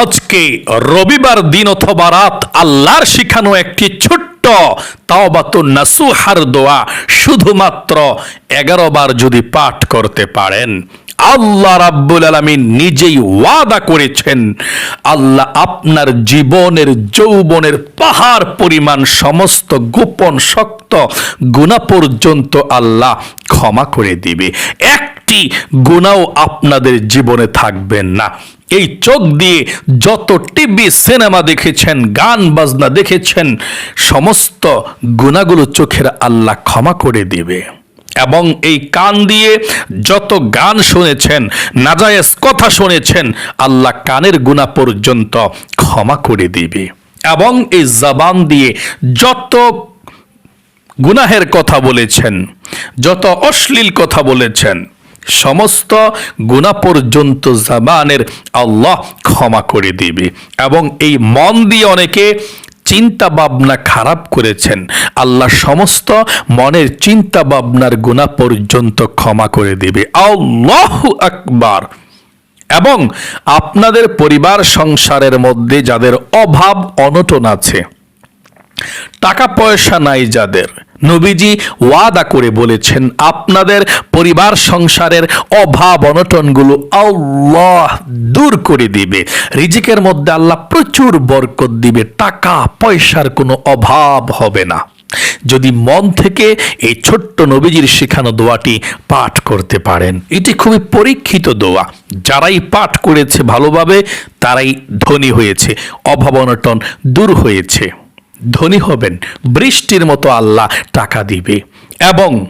আজকে রবিবার দিন অথবা রাত আল্লাহর শিখানো একটি ছোট্ট তাওবাতুন নাসুহার দোয়া শুধুমাত্র এগারো বার যদি পাঠ করতে পারেন। আল্লাহ রাব্বুল আলামিন নিজেই ওয়াদা করেছেন, আল্লাহ আপনার জীবনের যৌবনের পাহাড় পরিমাণ সমস্ত গোপন, শক্ত গুণা পর্যন্ত আল্লাহ ক্ষমা করে দিবে। একটি গুণাও আপনাদের জীবনে থাকবেন না। এই চোখ দিয়ে যত টিভি, সিনেমা দেখেছেন, গান, বাজনা দেখেছেন, সমস্ত গুণাগুলো চোখের আল্লাহ ক্ষমা করে দিবে। এবং এই কান দিয়ে যত গান শুনেছেন, নাজায়েজ কথা শুনেছেন, আল্লাহ কানের গুণা পর্যন্ত ক্ষমা করে দিবে। এবং এই জবান দিয়ে যত গুনাহের কথা বলেছেন, যত অশ্লীল কথা বলেছেন সমস্ত গুণা পর্যন্ত জাবানের আল্লাহ ক্ষমা করে দিবে। এবং এই মন দিয়ে অনেকে চিন্তা ভাবনা খারাপ করেছেন। আল্লাহ সমস্ত মনের চিন্তা ভাবনার গুণা পর্যন্ত ক্ষমা করে দিবে। আল্লাহ আকবার। এবং আপনাদের পরিবার সংসারের মধ্যে যাদের অভাব, অনটন আছে টাকা পয়সা নাই যাদের। নবীজি ওয়াদা করে বলেছেন, আপনাদের পরিবার সংসারের অভাব অনটনগুলো আল্লাহ দূর করে দিবে। রিজিকের মধ্যে আল্লাহ প্রচুর বরকত দিবে টাকা পয়সার কোনো অভাব হবে না। যদি মন থেকে এই ছোট্ট নবীজির শেখানো দোয়াটি পাঠ করতে পারেন। এটি খুবই পরীক্ষিত দোয়া। যারাই পাঠ করেছে ভালোভাবে, তারাই ধনী হয়েছে, অভাব অনটন দূর হয়েছে। ধনী হবেন, বৃষ্টির মতো আল্লাহ টাকা দিবে। এবং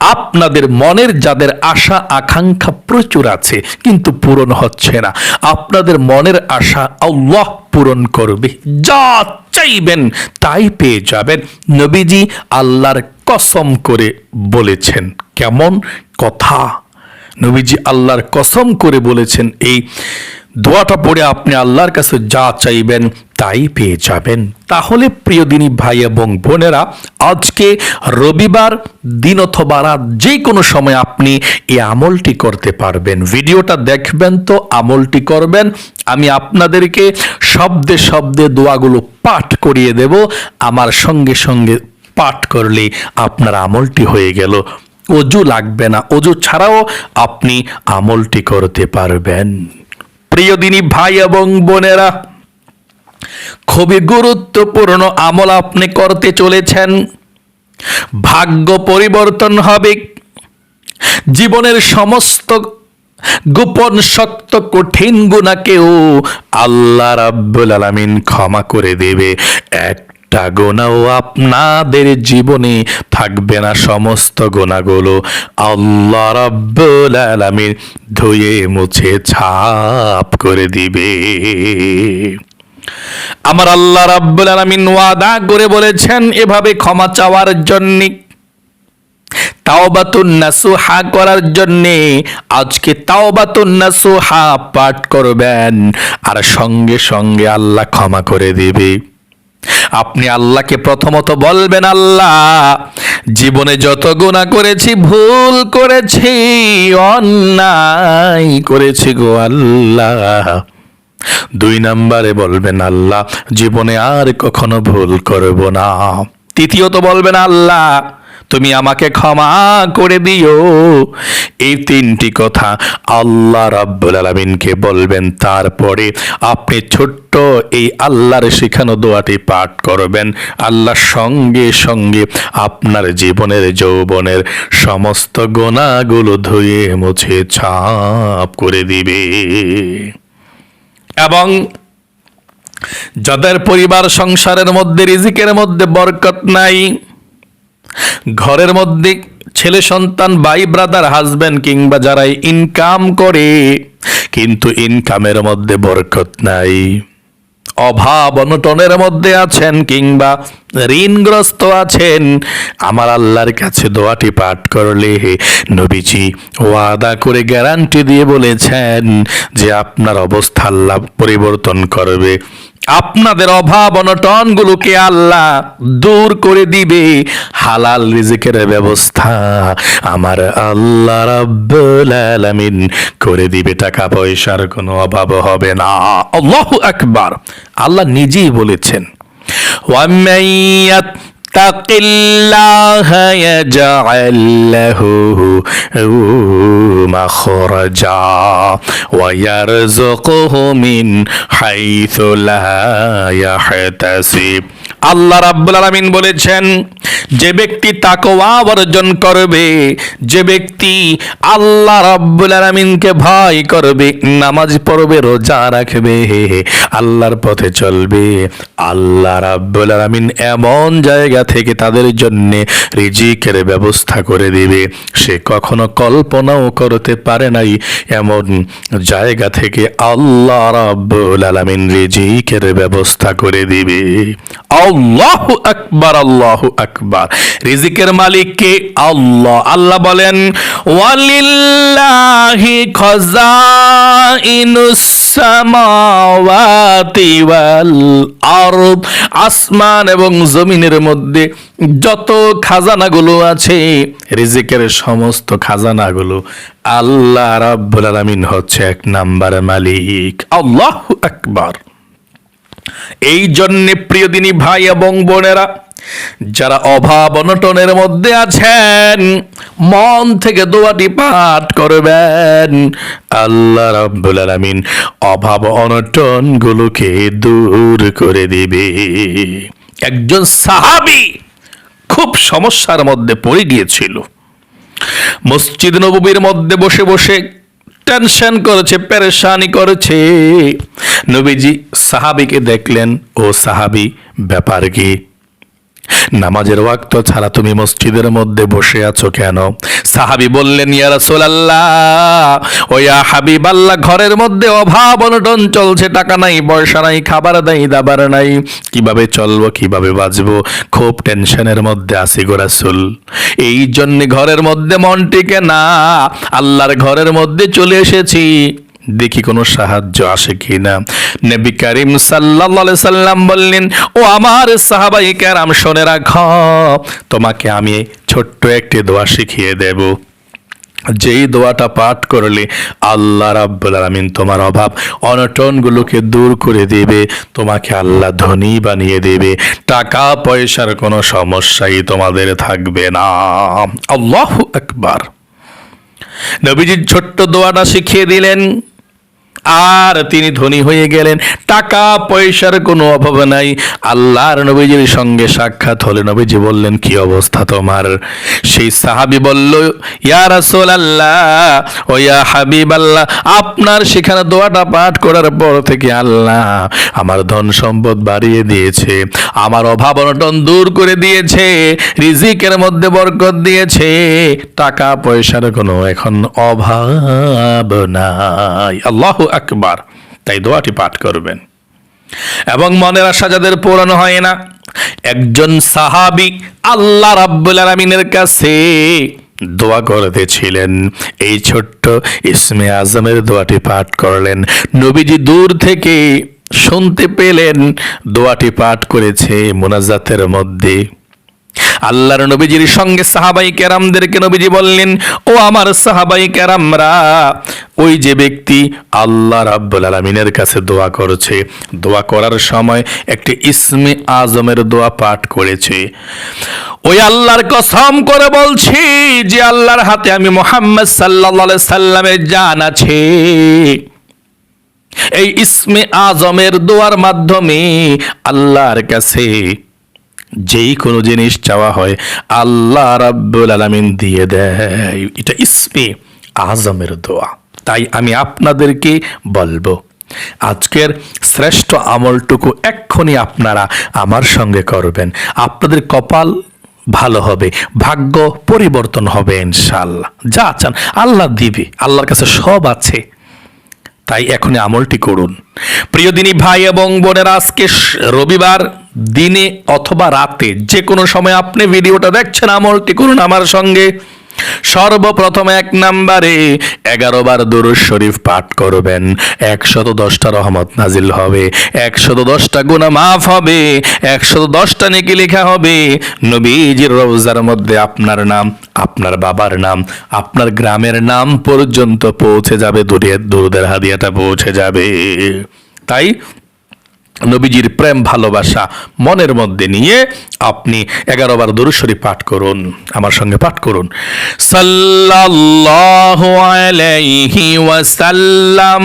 আপনাদের মনের যাদের আশা, আকাঙ্ক্ষা প্রচুর আছে, কিন্তু পূরণ হচ্ছে না। আপনাদের মনের আশা আল্লাহ পূরণ করবে। যা চাইবেন তাই পেয়ে যাবেন। নবীজি আল্লাহর কসম করে বলেছেন। কেমন কথা? নবীজি আল্লাহর কসম করে বলেছেন এই দোয়াটা পড়ে আপনি আল্লাহর কাছে যা চাইবেন তাই পেয়ে যাবেন। তাহলে প্রিয় দিনী ভাই এবং বোনেরা, আজকে রবিবার, দিন অথবা রাত যে কোনো সময় আপনি এই আমলটি করতে পারবেন। ভিডিওটা দেখবেন তো, আমলটি করবেন। আমি আপনাদেরকে শব্দে শব্দে দোয়াগুলো পাঠ করিয়ে দেব। আমার সঙ্গে সঙ্গে পাঠ করলে আপনার আমলটি হয়ে গেল। অজু লাগবে না। অজু ছাড়াও আপনি আমলটি করতে পারবেন। প্রিয় দিনী ভাই এবং বোনেরা, খুবই গুরুত্বপূর্ণ আমল আপনি করতে চলেছেন। ভাগ্য পরিবর্তন হবে। জীবনের সমস্ত গোপন, শক্ত, কঠিন গুণাকেও আল্লাহ রাব্বুল আলামিন ক্ষমা করে দেবে। একটা গোনাও আপনাদের জীবনে, থাকবে না সমস্ত গোনাগুলো। আল্লাহ রাব্বুল আলামিন ধুয়ে মুছে ছাপ করে দিবে। আমার আল্লাহ রাব্বুল আলামিন ওয়াদা করে বলেছেন, এভাবে ক্ষমা চাওয়ার জন্য, তাওবাতুন নাসুহা করার জন্য আজকে তাওবাতুন নাসুহা পাঠ করবেন। আর সঙ্গে সঙ্গে আল্লাহ ক্ষমা করে দেবে। আপনি আল্লাহকে প্রথমত বলবেন, আল্লাহ, জীবনে যত গুণা করেছি, ভুল করেছি, অন্যায় করেছি গো আল্লাহ। দুই নম্বরে বলবেন, আল্লাহ, জীবনে আর কখনো ভুল করব না। তৃতীয়ত বলবেন, আল্লাহ তুমি আমাকে ক্ষমা করে দিও। এই তিনটি কথা আল্লাহ রাব্বুল আলামিনকে বলবেন, তারপরে আপনি ছোট্ট এই আল্লাহর শেখানো দোয়াটি পাঠ করবেন। আল্লাহ সঙ্গে সঙ্গে আপনার জীবনের, যৌবনের সমস্ত গোনাগুলো ধুয়ে, মুছে, ছাপ করে দিবে। এবং যাদের পরিবার, সংসারের মধ্যে, রিজিকের মধ্যে বরকত নাই ঘরের মধ্যে ছেলে সন্তান বাই ব্রাদার হাজবেন্ড কিংবা যারা ইনকাম করে, কিন্তু ইনকামের মধ্যে বরকত নাই। অভাব অনটনের মধ্যে আছেন কিংবা ঋণগ্রস্ত আছেন। আমার আল্লাহর কাছে দোয়াটি পাঠ করলে নবীজি ওয়াদা করে গ্যারান্টি দিয়ে বলেছেন যে আপনার অবস্থা আল্লাহ পরিবর্তন করবে। আপনাদের অভাব অনটনগুলোকে আল্লাহ দূর করে দিবে। হালাল রিজিকের ব্যবস্থা আমার আল্লাহ রাব্বুল আলামিন করে দিবে। টাকা পয়সার কোনো অভাব হবে না। আল্লাহু আকবার। আল্লাহ নিজেই বলেছেন। وَمَن يَتَّقِ اللَّهَ يَجْعَل لَّهُ مَخْرَجًا وَيَرْزُقْهُ مِنْ حَيْثُ لَا يَحْتَسِبُ আল্লাহ রাব্বুল আলামিন বলেছেন, যে ব্যক্তি তাকওয়া অর্জন করবে, যে ব্যক্তি আল্লাহ রাব্বুল আলামিনকে ভয় করবে, নামাজ পড়বে, রোজা রাখবে, আল্লাহর পথে চলবে। আল্লাহ রাব্বুল আলামিন এমন জায়গা থেকে তাদের জন্য রিজিকের ব্যবস্থা করে দিবে। সে কখনো কল্পনাও করতে পারে নাই, এমন জায়গা থেকে আল্লাহ রাব্বুল আলামিন রিজিকের ব্যবস্থা করে দিবে। আল্লাহু আকবার আল্লাহু আকবার। রিজিকের মালিক কে? আল্লাহ। আল্লাহ বলেন, ওয়ালিল্লাহি খাজাইনুস সামাওয়াতি ওয়াল আরদ। আসমান এবং জমিনের মধ্যে যত খাজানাগুলো আছে, রিজিকের সমস্ত খাজানাগুলো আল্লাহ রাব্বুল আলামিন হচ্ছে এক নাম্বার মালিক। আল্লাহু আকবার। এই জন্যে প্রিয় দিনী ভাই এবং বোনেরা, যারা অভাব অনটনের মধ্যে আছেন, মন থেকে দোয়াটি পাঠ করবেন। আল্লাহ রাব্বুল আলামিন অভাব অনটন গুলোকে দূর করে দিবে। একজন সাহাবী খুব সমস্যার মধ্যে পড়ে গিয়েছিল। মসজিদ নববীর মধ্যে বসে বসে টেনশন করেছে পেরেশানি করেছে। নবীজি সাহাবিকে দেখলেন ও সাহাবি ব্যাপার কি নামাজের ওয়াক্ত ছাড়া তুমি মসজিদের মধ্যে বসে আছো কেন? সাহাবি বললেন, ইয়া রাসূলুল্লাহ, ও ইয়া হাবিবাল্লাহ, ঘরের মধ্যে অভাব অনটন চলছে, টাকা নাই, পয়সা নাই, খাবার নাই, দাবার নাই। কীভাবে চলবো, কীভাবে বাঁচবো? খুব টেনশনের মধ্যে আছি গো রাসূল। এই জন্য ঘরের মধ্যে মন টিকে না। আল্লাহর ঘরের মধ্যে চলে এসেছি। দেখি কোনো সাহায্য আসে কিনা। নবী করিম সাল্লাল্লাহু সাল্লাম বললেন, ও আমার সাহাবাই কেরাম, শোনে রাখ, তোমাকে আমি ছোট্ট একটি দোয়া শিখিয়ে দেব। যেই দোয়াটা পাঠ করলে আল্লাহ রাব্বুল আলামিন তোমার অভাব অনটনগুলোকে দূর করে দেবে, তোমাকে আল্লাহ ধনী বানিয়ে দেবে টাকা পয়সার কোনো সমস্যাই তোমাদের থাকবে না। আল্লাহু আকবার। নবীজির ছোট্ট দোয়াটা শিখিয়ে দিলেন আর তিনি ধনী হয়ে গেলেন। টাকা, পয়সার কোনো অভাব নাই। আল্লাহর নবীজির সঙ্গে সাক্ষাৎ হলে নবীজি বললেন, কি অবস্থা তোমার? সেই সাহাবি বলল, ইয়া রাসূল আল্লাহ ও ইয়া হাবিব আল্লাহ আপনার সেখানে দোয়াটা পাঠ করার পর থেকে আল্লাহ আমার ধন সম্পদ বাড়িয়ে দিয়েছে, আমার অভাব অনটন দূর করে দিয়েছে, রিজিকের মধ্যে বরকত দিয়েছে, টাকা, পয়সার কোনো এখন অভাব নাই। আল্লাহ আকবার, তাই দোয়াটি পাঠ করবেন। এবং মনের আশা যাদের পূরণ হয় না, একজন সাহাবি আল্লাহ রাব্বুল আলামিনের কাছে দোয়া করতেছিলেন এই ছোট্ট ইসমে আজমের দোয়াটি পাঠ করলেন। নবীজি দূর থেকে শুনতে পেলেন, দোয়াটি পাঠ করেছে মোনাজাতের মধ্যে। আল্লাহর নবীজির সঙ্গে সাহাবাই কেরামদেরকে নবীজি বললেন, ও আমার সাহাবাই কেরামরা, ওই যে ব্যক্তি আল্লাহ রাব্বুল আলামিনের কাছে দোয়া করেছে। দোয়া করার সময় একটি ইসমে আজমের দোয়া পাঠ করেছে। ওই আল্লাহর কসম করে বলছি যে আল্লাহর হাতে আমি মোহাম্মদ সাল্লাল্লাহু সাল্লামের জান আছে। এই ইসমে আজমের দোয়ার মাধ্যমে আল্লাহর কাছে যেই কোনো জিনিস চাওয়া হয়, আল্লাহ রাব্বুল আলামিন দিয়ে দেয়। এটা ইসমে আজমের দোয়া। তাই আমি আপনাদেরকে বলব, আজকের শ্রেষ্ঠ আমলটুকু এক্ষুনি আপনারা আমার সঙ্গে করবেন। আপনাদের কপাল ভালো হবে, ভাগ্য পরিবর্তন হবে ইনশাল্লাহ যা চান আল্লাহ দিবে, আল্লাহর কাছে সব আছে। তাই এখনই আমলটি করুন। প্রিয় দিনী ভাই এবং বোনেরা, আজকে রবিবার দিনে অথবা রাতে যে কোনো সময় আপনি ভিডিওটা দেখছেন, আমলটি করুন আমার সঙ্গে। সর্বপ্রথম এক নাম্বারে এগারো দুরুজ শরীফ পাঠ করবেন। একশত দশটা রহমত নাজিল হবে। একশত দশটা গুণা মাফ হবে। একশত দশটা নেকি লেখা হবে। নবীজির রোজার মধ্যে আপনার নাম, আপনার বাবার নাম, আপনার গ্রামের নাম পর্যন্ত পৌঁছে যাবে। দূরের দুরুদের হাদিয়াটা পৌঁছে যাবে। তাই নবীজির প্রেম, ভালোবাসা মনের মধ্যে নিয়ে আপনি এগারো বার দরুশরী পাঠ করুন, আমার সঙ্গে পাঠ করুন। সাল্লাল্লাহু আলাইহি ওয়াসাল্লাম,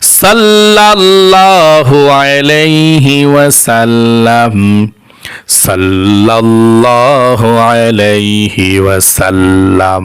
সাল্লাল্লাহু আলাইহি ওয়াসাল্লাম, সাল্লাল্লাহু আলাইহি ওয়াসাল্লাম।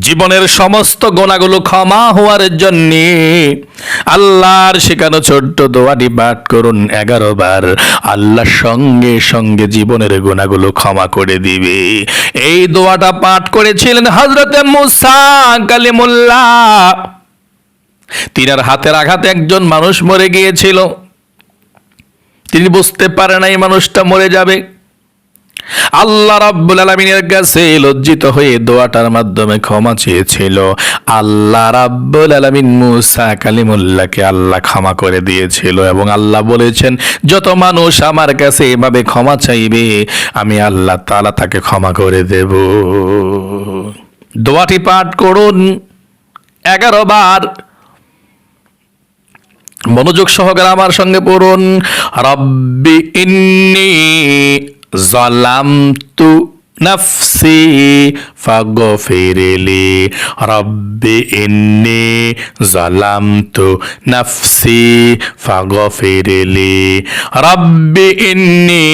জীবনের সমস্ত গোনাগুলো ক্ষমা হওয়ার জন্য আল্লাহর শেখানো ছোট্ট দোয়াটি পাঠ করুন এগারো বার। আল্লাহর সঙ্গে সঙ্গে জীবনের গোনাগুলো ক্ষমা করে দিবে। এই দোয়াটা পাঠ করেছিলেন হজরতে মুসা কালিমুল্লাহ। তিনার হাতের আঘাতে একজন মানুষ মরে গিয়েছিল। তিনি বুঝতে পারে না এই মানুষটা মরে যাবে। আল্লাহ রাব্বুল আলামিনের কাছে লজ্জিত হয়ে দোয়াটার মাধ্যমে ক্ষমা চেয়েছিল। আল্লাহ রাব্বুল আলামিন মুসা কালিমুল্লাহকে আল্লাহ ক্ষমা করে দিয়েছিল এবং আল্লাহ বলেছেন, যত মানুষ আমার কাছে এভাবে ক্ষমা চাইবে, আমি আল্লাহ তাআলা তাকে ক্ষমা করে দেব। দোয়াটি পাঠ করুন এগারো বার। মনোযোগ সহকারে আমার সঙ্গে পড়ুন। রব্বি ইন্নি জলামতু নফসি ফাগফিরলি রব্বি ইন্নি জলামতু নফসি ফাগফিরলি রব্বি ইন্নি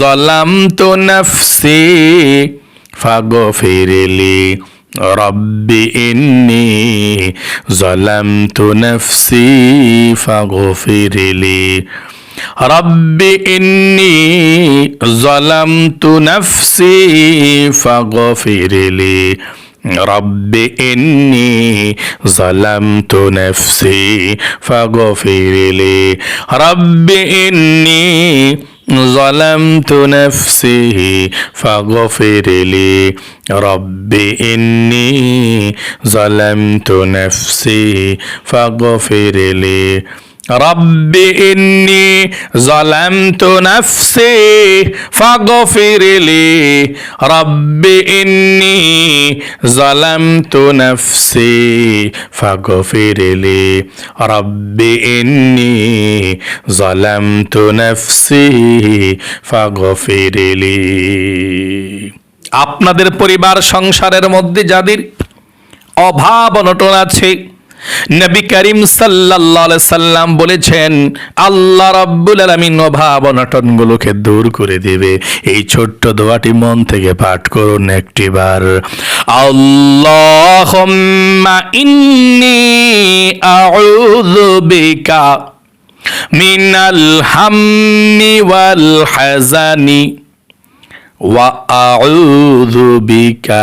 জলামতু নফসি ফাগফিরলি রব্বি ইন্নি জলামতু নফসি ফাগফিরলি রব্বি ইন্নি জলামতু নাফসি ফাগফিরলি। রব্বি ইন্নি জলামতু নাফসি ফাগফিরলি। রব্বি ইন্নি ظلمت نفسي فاغفر لي ربي إني ظلمت نفسي فاغفر لي رب إني ظلمت نفسي فاغفر لي رب إني ظلمت نفسي فاغفر لي رب إني ظلمت نفسي فاغفر لي আপনাদের পরিবার সংসারের মধ্যে যাদের অভাব অনটন আছে নবী করিম সাল্লাল্লাহু সাল্লাম বলেছেন, আল্লাহ রাব্বুল আলামিন অভাব অনটনগুলোকে দূর করে দেবে। এই ছোট্ট দোয়াটি মন থেকে পাঠ করুন একটিবার। আল্লাহুম্মা ইন্নী আউযু বিকা মিনাল হাম্মি ওয়াল হাজানি ওয়া আউযু বিকা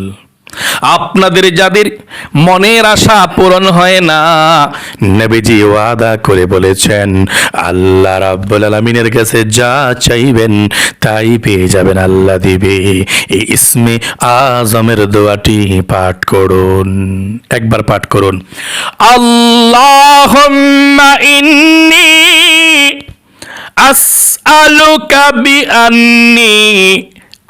আপনাদের যাদের মনের আশা পূরণ হয় না, নবীজি ওয়াদা করে বলেছেন, আল্লাহ রাব্বুল আলামিনের কাছে যা চাইবেন তাই পেয়ে যাবেন, আল্লাহ দিবে। এই ইসমে আজমের দোয়াটি পাঠ করুন। একবার পাঠ করুন। আল্লাহুম্মা ইন্নী আসআলুকা বিআন্নী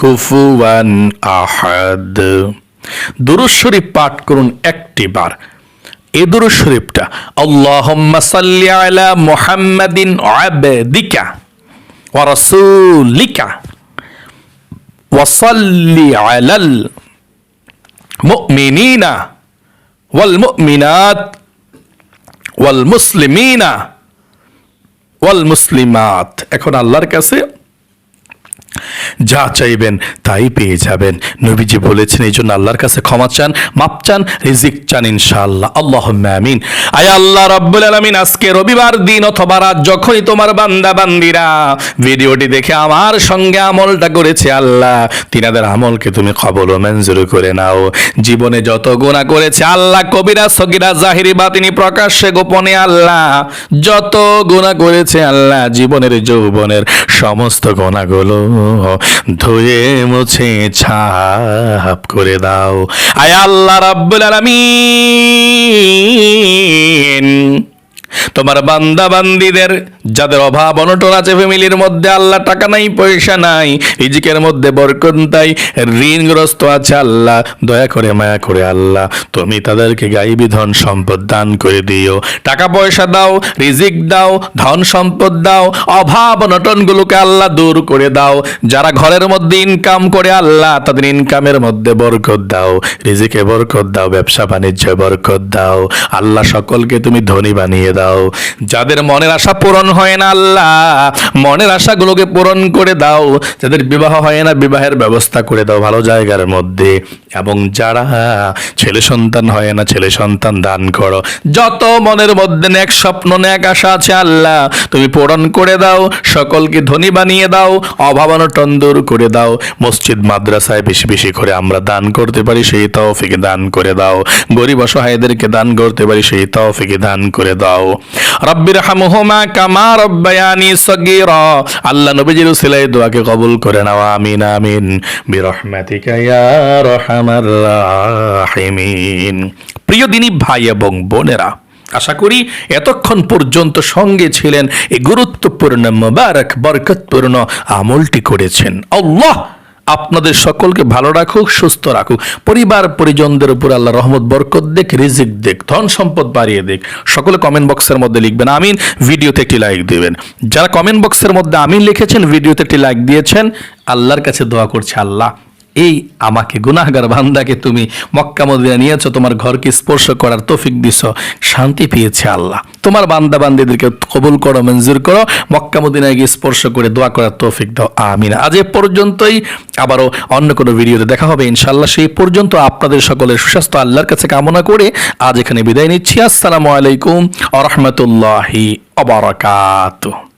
কুফুয়ান আহাদ। দুরুদ শরীফ পাঠ করুন একটি বার। এ দুরুদ শরীফটা সাল্লি আলা মুহাম্মাদিন আবদিকা ওয়া রাসূলিকা ওয়া সাল্লি আলাল মুমিনিনা ওয়াল মুমিনাত ওয়াল মুসলিমিনা ওয়াল মুসলিমাত। এখন আল্লাহর কাছে যা চাইবেন তাই পেয়ে যাবেন। নবীজি বলেছেন, এই জন্য আল্লাহর কাছে ক্ষমা চান মাপ চান, রিজিক চান ইনশাআল্লাহ। আল্লাহ আমিন। আয় আল্লাহ রব্বুল আলামিন, আজকে রবিবার দিন অথবা রাত যখনই তোমার বান্দা বান্দিরা ভিডিওটি দেখে আমার সঙ্গে আমলটা করেছে আল্লাহ, তিনাদের আমলকে তুমি কবল ও মঞ্জুর করে নাও। জীবনে যত গুনাহ করেছে আল্লাহ, কবিরা, সগিরা, জাহিরি, বাতিনি, প্রকাশ্যে, গোপনে আল্লাহ, যত গুনাহ করেছে আল্লাহ, জীবনের, যৌবনের সমস্ত গোনাগুলো ধুয়ে মুছে ছাপ করে দাও। আয় আল্লাহ রাব্বুল আলামিন। তোমার বান্দা বান্দিদের, যাদের অভাব অনটন আছে ফ্যামিলির মধ্যে, আল্লাহ টাকা নাই, পয়সা নাই, রিজিকের মধ্যে বরকত নাই ঋণগ্রস্ত আছে আল্লাহ। দয়া করে মায়া করে আল্লাহ, তুমি তাদেরকে গাইবি ধন সম্পদ দান করে দিও। টাকা পয়সা দাও, রিজিক দাও, ধন সম্পদ দাও, অভাব অনটনগুলোকে আল্লাহ দূর করে দাও। যারা ঘরের মধ্যে ইনকাম করে আল্লাহ, তাদের ইনকামের মধ্যে বরকত দাও। রিজিকে বরকত দাও ব্যবসা বাণিজ্যে বরকত দাও। আল্লাহ সকলকে তুমি ধনী বানিয়ে দাও। যাদের মনের আশা পূরণ হয় না আল্লাহ, মনের আশাগুলোকে পূরণ করে দাও। যাদের বিবাহ হয় না, বিবাহের ব্যবস্থা করে দাও ভালো জায়গার মধ্যে। এবং যারা ছেলে সন্তান হয় না, ছেলে সন্তান দান করো। যত মনের মধ্যে এক স্বপ্ন এক আশা আছে আল্লাহ, তুমি পূরণ করে দাও, সকলকে ধনী বানিয়ে দাও অভাবানটন দূর করে দাও। মসজিদ, মাদ্রাসায় বেশি বেশি করে আমরা দান করতে পারি, সেই তৌফিকে দান করে দাও। গরিব অসহায়দেরকে দান করতে পারি, সেই তৌফিকে দান করে দাও। রব্বির হামহুমা কামা রব্বায়ানি সগীরা। আল্লাহ নবীজির উসিলাই দোয়াকে কবুল করে নাও, আমিন আমিন। রাহিমিন। প্রিয় ভাই এবং বোনেরা, আশা করি এতক্ষণ পর্যন্ত সঙ্গে ছিলেন এই গুরুত্বপূর্ণ, মোবারক, বরকতপূর্ণ আমলটি করেছেন। আল্লাহ আপনাদের সকলকে ভালো রাখুক, সুস্থ রাখুক। পরিবার, পরিজনদের উপর আল্লাহ রহমত, বরকত দেখ, রিজিক দেখ, ধন সম্পদ বাড়িয়ে দেখ। সকলে কমেন্ট বক্সের মধ্যে লিখবেন, আমিন। ভিডিওতে একটি লাইক দেবেন। যারা কমেন্ট বক্সের মধ্যে আমিন লিখেছেন, ভিডিওতে একটি লাইক দিয়েছেন, আল্লাহর কাছে দোয়া করছে, আল্লাহ। এই আমাকে গুনাহগার বান্দাকে তুমি মক্কা মদিনা নিয়েছো, তোমার ঘরকে স্পর্শ করার তৌফিক দিছ, শান্তি পেয়েছে আল্লাহ। তোমার বান্দা বান্দিদেরকে কবুল করো, মঞ্জুর করো, মক্কা মদিনায় গিয়ে স্পর্শ করে দোয়া করার তৌফিক দাও, আমিন। আজ এ পর্যন্তই, আবারও অন্য কোনো ভিডিওতে দেখা হবে ইনশাল্লাহ সেই পর্যন্ত আপনাদের সকলের সুস্বাস্থ্য আল্লাহর কাছে কামনা করে আজ এখানে বিদায় নিচ্ছি। আসসালামু আলাইকুম আ রহমতুল্লাহি অবরাকাতুহ